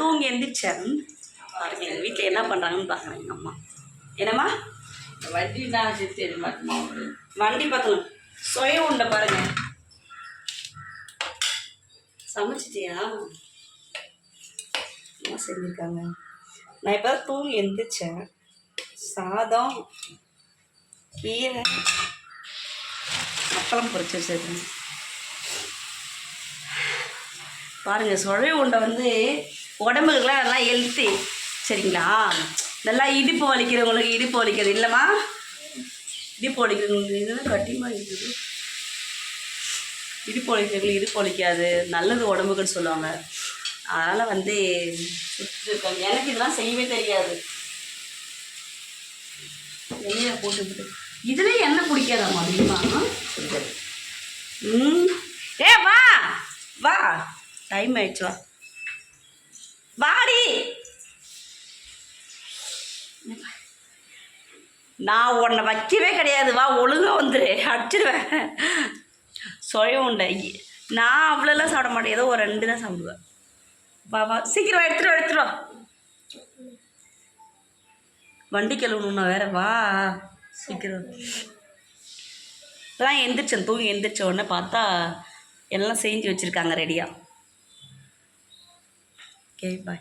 தூங்கி எந்திரிச்சேன் பாருங்க எங்கள் வீட்டில் என்ன பண்ணுறாங்கன்னு பார்க்குறேன் எங்கள் அம்மா. என்னம்மா? வண்டி சரி மட்டுமா வண்டி பார்க்கணும் சுய உண்டை பாருங்க. சமைச்சிட்டியா? என்ன செஞ்சுருக்காங்க? நான் இப்போ தூங்கி எந்திரிச்சேன். சாதம் கீரை அப்பளம் பொரிச்சு வச்சிருக்கேன். பாருங்க சுழை உண்டை வந்து உடம்புக்குலாம் நல்லா ஹெல்த்தி சரிங்களா? நல்லா இடுப்பு வலிக்கிறவங்களுக்கு இடுப்பு வலிக்கிறது இல்லைம்மா? இடுப்பு வலிக்கிறவங்களுக்கு இதெல்லாம் கட்டியமாக இருக்குது? இடுப்பு வலிக்கிறவங்களுக்கு இடுப்பு வலிக்காது. நல்லது உடம்புக்குன்னு சொல்லுவாங்க. அதனால் வந்து சுற்றிருக்காங்க எனக்கு இதெல்லாம் செய்யவே தெரியாது. எண்ணெயில் போட்டு இதுலேயே எண்ணெய் பிடிக்காதாம்மா அதிகமாக ம். ஏ வா! வா! டைம் ஆயிடுச்சு வா. வாடி. நான் உன்னை வைக்கவே கிடையாது. வா ஒழுங்காக வந்துரு. அடிச்சிடுவேன் சுய உண்டை நான் அவ்வளோலாம் சாப்பிட மாட்டேன். ஏதோ ஒரு ரெண்டு தான் சாப்பிடுவேன். வா வா. சீக்கிரம் எடுத்துடும் எடுத்துடும் வண்டி கழுவணும்னா வேற. வா சீக்கிரம். இப்போதான் எந்திரிச்சேன். தூங்கி எந்திரிச்ச உடனே பார்த்தா எல்லாம் செஞ்சு வச்சுருக்காங்க ரெடியாக Okay, bye.